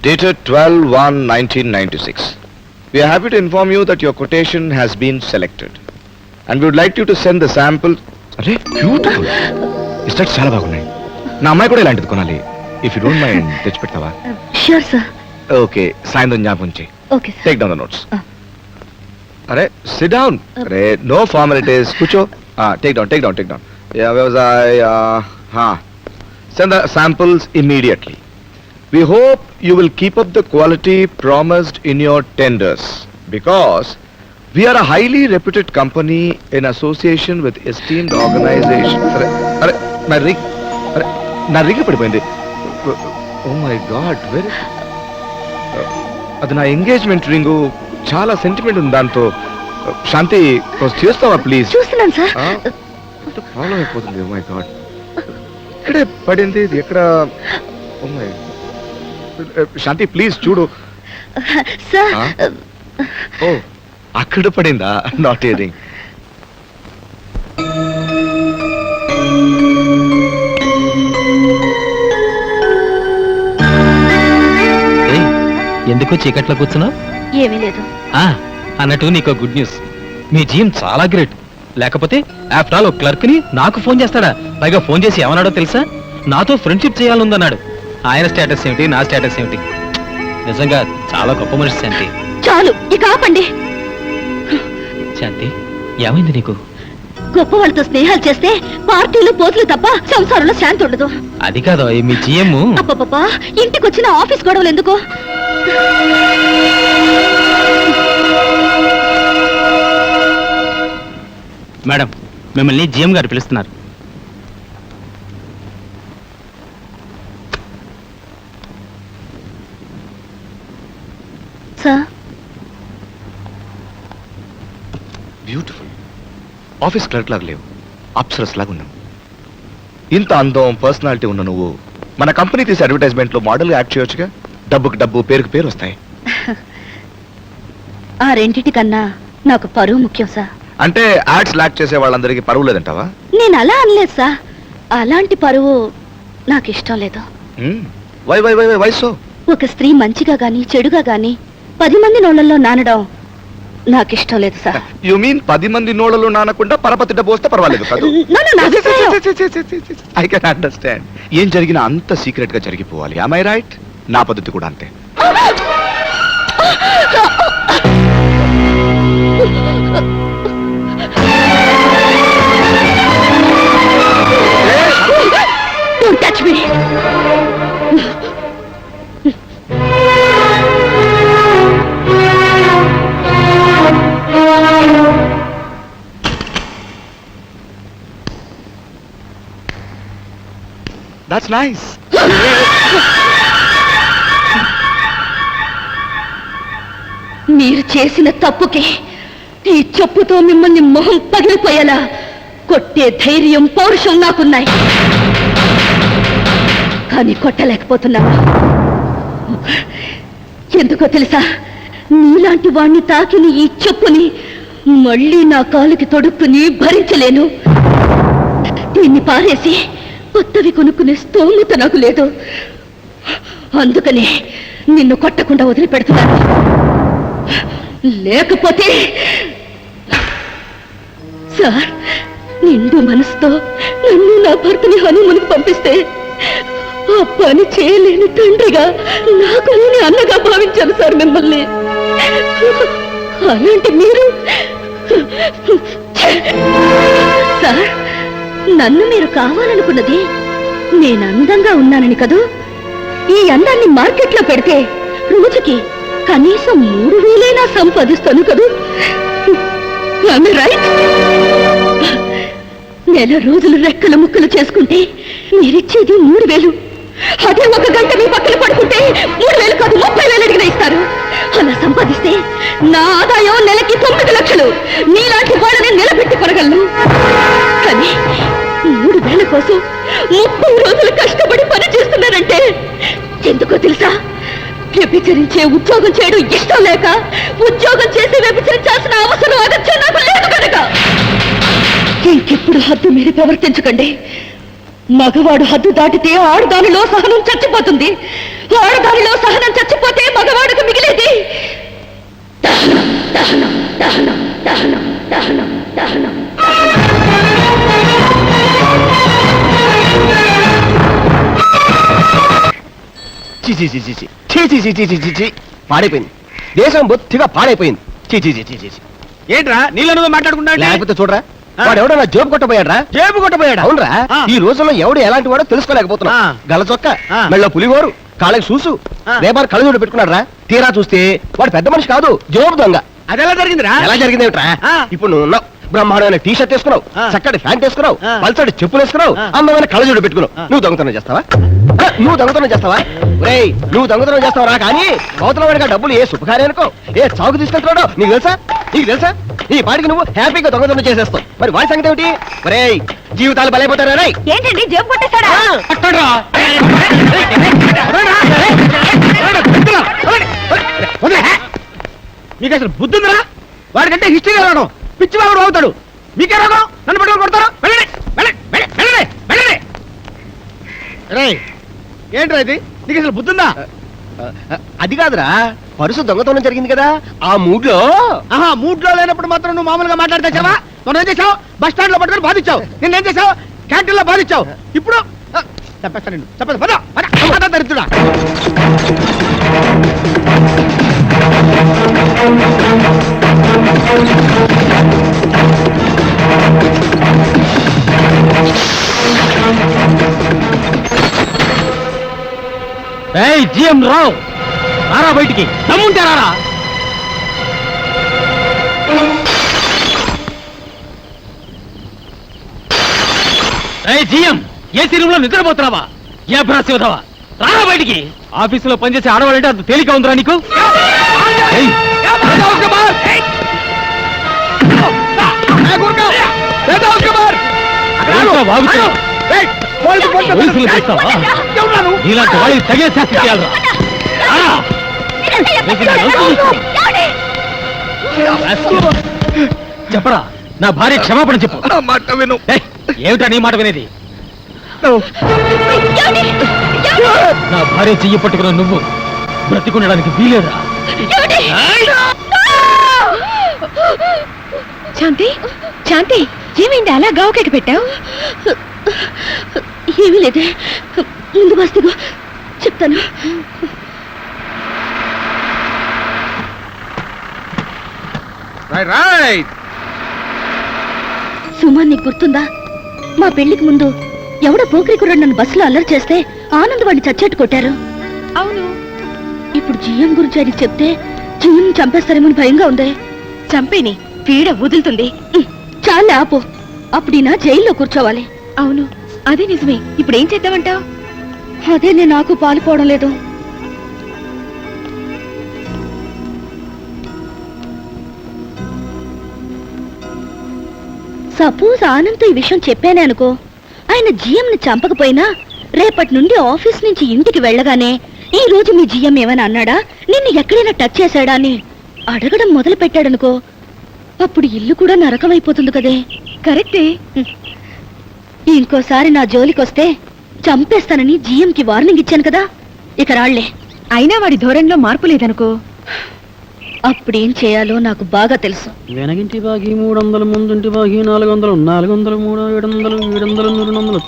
dated 12 1 1996. We are happy to inform you that your quotation has been selected. And we would like you to send the sample. అరే beautiful ఇస్టెక్స్ చాలా బాగున్నాయి. నా అమ్మాయి కూడా ఇలాంటిది కొనాలి. ఇఫ్ యూ డోంట్ మైండ్ తెచ్చిపెడతావా షూర్ సార్ ఓకే సాయంత్రం జ్ఞాపకం చేయి okay sir take down the notes Ah. అరే సిట్ డౌన్ అరే నో ఫార్మాలిటీస్ కూర్చో. Take down take down take down వ్యవసాయ send the samples immediately We hope you will keep up the quality promised in your tenders because we are a highly reputed company in association with esteemed organization. అరే అరే నా ring అరే నా ring పడిపోయింది oh my God very అది నా engagement ring చాలా sentiment ఉంది దాంతో శాంతి కొంచెం చేస్తావా ప్లీజ్ చూస్తున్నాను సార్ ప్రాబ్లం అయిపోతుంది ఓ మై గాడ్ ఇక్కడే పడింది ఇది ఎక్కడ ఓ మై శాంతి ప్లీజ్ చూడు. సార్? ఓ అక్కడ పడిందా? నాట్ ఇయరింగ్ ఎందుకు చీకట్లో కూర్చున్నావు? ఏమీ లేదు. ఆ, అన్నట్టు నీకు గుడ్ న్యూస్ మీ జీమ్ చాలా గ్రేట్ లేకపోతే ఆఫ్టర్ ఆల్ ఒక క్లర్క్ని నాకు ఫోన్ చేస్తాడా? పైగా ఫోన్ చేసి ఏమన్నాడో తెలుసా? నాతో ఫ్రెండ్షిప్ చేయాలందన్నాడు ఆయన స్టేటస్ ఏమిటి నా స్టేటస్ ఏమిటి? నిజంగా చాలా గొప్ప మనిషి శాంతి. చాలు ఇక ఆపండి. శాంతి ఏమైంది నీకు? గొప్ప వాళ్ళతో స్నేహాలు చేస్తే పార్టీలు పోతులు తప్ప సంసారంలో శాంతి ఉండదు. అది కాదు మీ జిఎం. అబ్బబ్బబ్బా ఇంటికి వచ్చిన ఆఫీస్ గొడవలు ఎందుకు? మేడం మిమ్మల్ని జిఎం గారు పిలుస్తున్నారు సార్ బ్యూటిఫుల్ ఆఫీస్ క్లర్క్ లాగా లేవు. అప్సరస్ లాగా ఉన్నావు. ఇంత అందం పర్సనాలిటీ ఉన్న నువ్వు మన కంపెనీ తీసే అడ్వర్టైజ్మెంట్లో మోడల్ యాక్ట్ చేయొచ్చుగా? డబ్బుకి డబ్బు పేరుకి పేరు వస్తాయి. ఆ రెండిటి కన్నా నాకు పరువు ముఖ్యం సార్. అంటే యాడ్స్ లాక్ చేసే వాళ్ళందరికీ పరువు లేదంటావా? నేను అలా అనలేదు సార్. అలాంటి పరువు నాకు ఇష్టం లేదు. Why why why why so. ఒక స్త్రీ మంచిగా గాని చెడుగా గాని పది మంది నోళ్ళల్లో నానడం నాకు ఇష్టం లేదు సార్. యు మీన్ పది మంది నోళ్ళలో నానకుండా పరపతి డబ్బు వస్తే పర్వాలేదు కాదు. అభిప్రాయం. ఐ కెన్ అండర్స్టాండ్ ఏం జరిగినా అంత సీక్రెట్గా జరిగిపోవాలి ఐ రైట్ నా పద్ధతి కూడా అంతే. Don't touch me. That's nice మీరు చేసిన తప్పుకి ఈ చెప్పుతో మిమ్మల్ని మొహం పగిలిపోయేలా కొట్టే ధైర్యం పౌరుషం నాకున్నాయి. కానీ కొట్టలేకపోతున్నా ఎందుకో తెలుసా? నీలాంటి వాణ్ణి తాకిన ఈ చెప్పుని మళ్ళీ నా కాలుకి తొడుక్కుని భరించలేను. దీన్ని పారేసి కొత్తవి కొనుక్కునే స్తోమత నాకు లేదు. అందుకనే నిన్ను కొట్టకుండా వదిలిపెడుతున్నాను. లేకపోతే సార్ నిండు మనసుతో నన్ను నా భర్తని హనుమనికి పంపిస్తే ఆ పని చేయలేని తండ్రిగా నాకు నేను అన్నగా భావించాను సార్ మిమ్మల్ని. అలాంటి మీరు సార్ నన్ను మీరు కావాలనుకున్నది నేను అందంగా ఉన్నానని కదూ? ఈ అందాన్ని మార్కెట్లో పెడితే రోజుకి కనీసం మూడు వేలైనా సంపాదిస్తాను కదూ? రైట్ నెల రోజులు రెక్కలు ముక్కలు చేసుకుంటే మీరిచ్చేది మూడు వేలు. అదే ఒక గంట మీ పక్కన పడుకుంటే మూడు వేలు కాదు ముప్పై వేలు అడిగిన ఇస్తారు. అలా సంపాదిస్తే నా ఆదాయం నెలకి తొమ్మిది లక్షలు. నీలాంటి వాళ్ళని నిలబెట్టి కొనగలను. కానీ మూడు వేల కోసం ముప్పై రోజులు కష్టపడి పని చేస్తున్నారంటే ఎందుకో తెలుసా? వ్యభిచరించే ఉద్యోగం చేయడం ఇష్టం లేక ఉద్యోగం చేసి వ్యభిచరించాల్సిన అవసరం అగత్యం నాకు లేదు కనుక. ఇంకెప్పుడు హద్దు మీరు ప్రవర్తించకండి. మగవాడు హద్దు దాటితే ఆడదానిలో సహనం చచ్చిపోతుంది. ఆడదానిలో సహనం చచ్చిపోతే మగవాడుకు మిగిలేది. దహనం దహనం దహనం దహనం దహనం దహనం. పాడైపోయింది దేశం బొత్తిగా పాడైపోయింది ఏంట్రా నీళ్ళను మాట్లాడుకుంటా లేకపోతే చూడరా వాడెవడో నా జేబు కొట్టబోయాడ్రా జేబు కొట్టబోయాడు అవునరా ఈ రోజుల్లో ఎవడు ఎలాంటి వాడో తెలుసుకోలేకపోతున్నా గల చొక్క మెళ్ళ పులిగోరు కాళ్ళకి చూసు ఆ. రేపారు కళ్ళు చూడు పెట్టుకున్నాడ్రా తీరా చూస్తే వాడు పెద్ద మనిషి కాదు జేబు దొంగ అదెలా జరిగిందిరా ఎలా జరిగింది ఏమిట్రా ఇప్పుడు నువ్వు ఉన్నావు బ్రహ్మాండమైన టీ షర్ట్ వేసుకున్నావు. చక్కటి ప్యాంట్ వేసుకున్నావు. పల్సటి చెప్పులు వేసుకున్నావు. అందమైన కళ్ళజోడు పెట్టుకున్నావు. నువ్వు దొంగతనం చేస్తావా నువ్వు దొంగతనం చేస్తావా ఒరేయ్ నువ్వు దొంగతనం చేస్తావా కానీ అవతల వాడిగా డబ్బులు ఏ శుభకార్యానికో ఏ చావుకు తీసుకెళ్తున్నాడో నీకు తెలుసా నీకు తెలుసా నీ పాటికి నువ్వు హ్యాపీగా దొంగతనం చేసేస్తావు మరి వాడి సంగతి ఏమిటి ఒరేయ్ జీవితాలు బలైపోతారా రేయ్ ఏంటండి జేబు కొట్టేశాడా మీకు అసలు బుద్ధి ఉందిరా వాడికంటే హిస్టరీ రావడం పిచ్చి బాబుడు అవుతాడు. మీకే రోగం? నన్ను పట్టుకొని కొడతారు? వెళ్ళండి వెళ్ళండి వెళ్ళండి, రేయ్ ఏంట్రా ఇది? నీకు అసలు బుద్ధి ఉందా అది కాదురా. పరుసు దొంగతనం జరిగింది కదా ఆ మూడ్లో ఆహా మూడ్లో లేనప్పుడు మాత్రం నువ్వు మామూలుగా మాట్లాడితే చావా మనం ఏం చేసావు? బస్ స్టాండ్లో పట్టుకొని బాధించావు. నిన్న ఏం చేసావు? క్యాంటీన్లో బాధించావు. ఇప్పుడు చెప్పేస్తా నిన్ను చెప్పేస్తా పద పద. పద దరిద్రుడా. ఏయ్ జిఎం రావు రారా బయటికి దమ్ముంటే రారా ఏయ్ జిఎం ఏసీ రూమ్లో నిద్రపోతున్నావా ఏ భ్రాసి వదవా రారా బయటికి ఆఫీసులో పనిచేసే ఆడవాళ్ళంటే అంత తేలిక ఉందిరా నీకు ఏయ్, చెప్పరా నా భార్య క్షమాపణ చెప్పు. మాట విను. ఏమిటా నీ మాట వినేది? నా. భార్య చెయ్యి పట్టుకున్న నువ్వు బ్రతికుండడానికి వీలేదా శాంతి? శాంతి ఏమైంది? అలా గావుకెక్కి పెట్టావు? ఏమీ లేదే. ముందు బస్తుగు చెప్తాను. రైట్ రైట్ సుమా నీకు గుర్తుందా? మా పెళ్ళికి ముందు ఎవడో పోకిరి కుర్రాడు నన్ను బస్సులో అల్లరి చేస్తే ఆనంద్ వాడిని చచ్చేట్టు కొట్టారు. అవును. ఇప్పుడు జిఎం గురించి ఆయనకి చెప్తే జిఎం చంపేస్తారేమో భయంగా ఉంది. చంపేని? పీడ వదులుతుంది. చాలా ఆపు. అప్పుడు ఈయన జైల్లో కూర్చోవాలి. అవును అదే నిజమే. ఇప్పుడు ఏం చేద్దామంటావు? అదే నేను నాకు పాలుపోవడం లేదు. సపోజ్ ఆనంద్తో ఈ విషయం చెప్పానే అనుకో. ఆయన జిఎంని చంపకపోయినా రేపటి నుండి ఆఫీస్ నుంచి ఇంటికి వెళ్ళగానే ఈ రోజు మీ జిఎం ఏమైనా అన్నాడా? నిన్ను ఎక్కడైనా టచ్ చేశాడా అని అడగడం మొదలు పెట్టాడనుకో అప్పుడు ఇల్లు కూడా నరకం అయిపోతుంది కదే. కరెక్టే. ఇంకోసారి నా జోలికొస్తే చంపేస్తానని జిఎంకి వార్నింగ్ ఇచ్చాను కదా. ఇక రాళ్ళే. అయినా వాడి ధోరణిలో మార్పు లేదనుకో. అప్పుడేం చేయాలో నాకు బాగా తెలుసు. వెనగింటి బాగి మూడు వందలు ముందుంటి బాగి నాలుగు వందలు నాలుగు వందలు మూడు ఏడు వందలు ఏడు వందలు నూరు వందలు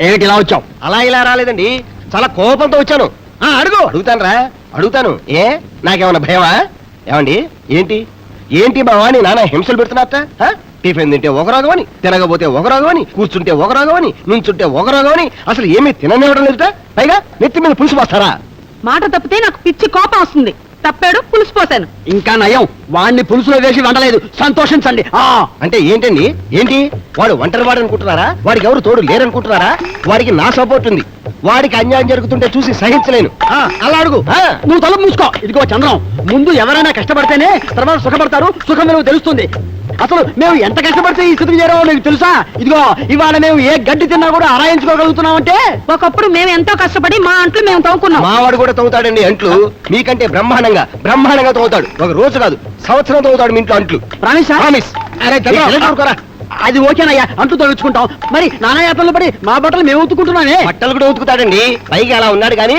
ఏమిటి ఇలా వచ్చావు? అలా ఇలా రాలేదండి. చాలా కోపంతో వచ్చాను. ఆ, అడుగు. అడుగుతాను రా అడుగుతాను. ఏ నాకేమన్నా భయమా? ఏమండి? ఏంటి? ఏంటి మా వాణి నాన్న హింసలు పెడుతున్నట్ట టిఫిన్ తింటే ఒక రోగం అని తినకపోతే ఒక రోగం అని కూర్చుంటే ఒక రోగం అని నుంచుంటే ఒక రోగం అని అసలు ఏమీ తిననివ్వడం లేదుట? పైగా నెత్తి మీద పులుసు పోస్తారా? మాట తప్పితే నాకు పిచ్చి కోపం వస్తుంది. తప్పాడు పులుసు పోసాను ఇంకా నయం. వాడిని పులుసులో వేసి వండలేదు. సంతోషించండి. ఆ! అంటే ఏంటండి? ఏంటి? వాడు ఒంటరి వాడు అనుకుంటున్నారా వాడికి ఎవరు తోడు లేరనుకుంటున్నారా? వాడికి నా సపోర్ట్ ఉంది. వాడికి అన్యాయం జరుగుతుంటే చూసి సహించలేను. ఆ, అలా అడుగు. నువ్వు తలుపు మూసుకో. ఇదిగో చంద్రం ముందు ఎవరైనా కష్టపడితేనే తర్వాత సుఖపడతారు సుఖం విలువ తెలుస్తుంది. అసలు మేము ఎంత కష్టపడితే ఈ స్థితికి చేరామో నీకు తెలుసా? ఇదిగో ఇవాళ మేము ఏ గడ్డి తిన్నా కూడా అరాయించుకోగలుగుతున్నామంటే ఒకప్పుడు మేము ఎంతో కష్టపడి మా అంట్లు మేము తవ్వుకున్నాం. మావాడు కూడా తవ్వుతాడండి అంట్లు. మీకంటే బ్రహ్మాండంగా బ్రహ్మాండంగా తవ్వుతాడు. ఒక రోజు కాదు సంవత్సరం తవ్వుతాడు మీ ఇంట్లో అంట్లు. ప్రామిసా? ప్రామిస్. అరే, అది ఓకేనయ్యా అంటూ తొలగించుకుంటాం మరి నానా యాత్రలు పడి మా బట్టలు మేము ఉతుకుంటున్నానే బట్టలు కూడా ఉతుకుతాడండి. పైగా అలా ఉన్నాడు కానీ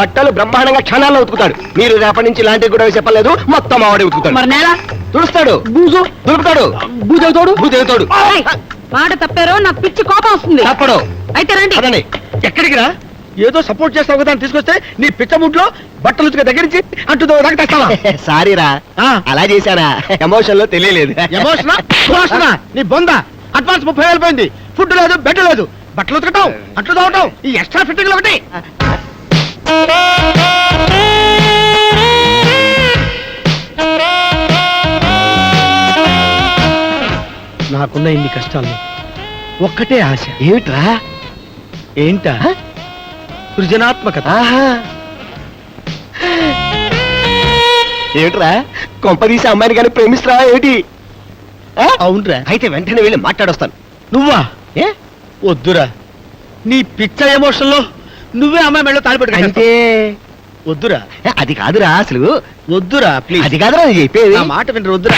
బట్టలు బ్రహ్మాండంగా క్షణాల్లో ఉతుకుతాడు. మీరు రేపటి నుంచి ఇలాంటివి కూడా చెప్పలేదు. మొత్తం ఆవిడే ఉతుకుతాడు. మరి నేల? తుడుస్తాడు. బూజు? దులుపుతాడు బూజవుతాడు భూదేవుతాడు మాట తప్పారో నాకు పిచ్చి కోపం వస్తుంది. తప్పడు. అయితే రండి. ఎక్కడికి రా? ఏదో సపోర్ట్ చేస్తావు కదా అని తీసుకొస్తే నీ పిచ్చ ముట్లో బట్టలు ఉతికే దగ్గర నుంచి అంటూ దాకా తెస్తావా? సారీ రా ఆ. అలా చేశానా? ఎమోషన్లో తెలియలేదు. ఎమోషనా ఎమోషనా నీ బొంద. అడ్వాన్స్ ముప్పై వేలు పోయింది. ఫుడ్ లేదు బెడ్ లేదు. బట్టలు ఉతకటం అట్లు తోవటం ఈ ఎక్స్ట్రా ఫిట్టింగ్ ఒకటి. నాకున్న ఇన్ని కష్టాలు ఒక్కటే ఆశ. ఏమిట్రా? ఏంటా? సృజనాత్మకత. ఏమిట్రా? కొంపదీసి అమ్మాయిని కానీ ప్రేమిస్తా ఏమిటి? అవునరా. అయితే వెంటనే వెళ్ళి మాట్లాడొస్తాను. నువ్వా? ఏ? వద్దురా. నీ పిచ్చ ఎమోషన్లో నువ్వే అమ్మాయి మెళ్ళో తాలిపెట్టు అంటే వద్దురా. అది కాదురా అసలు. వద్దురా ప్లీజ్. అది కాదురా నేను చెప్పేది. నా మాట వినరు వద్దురా.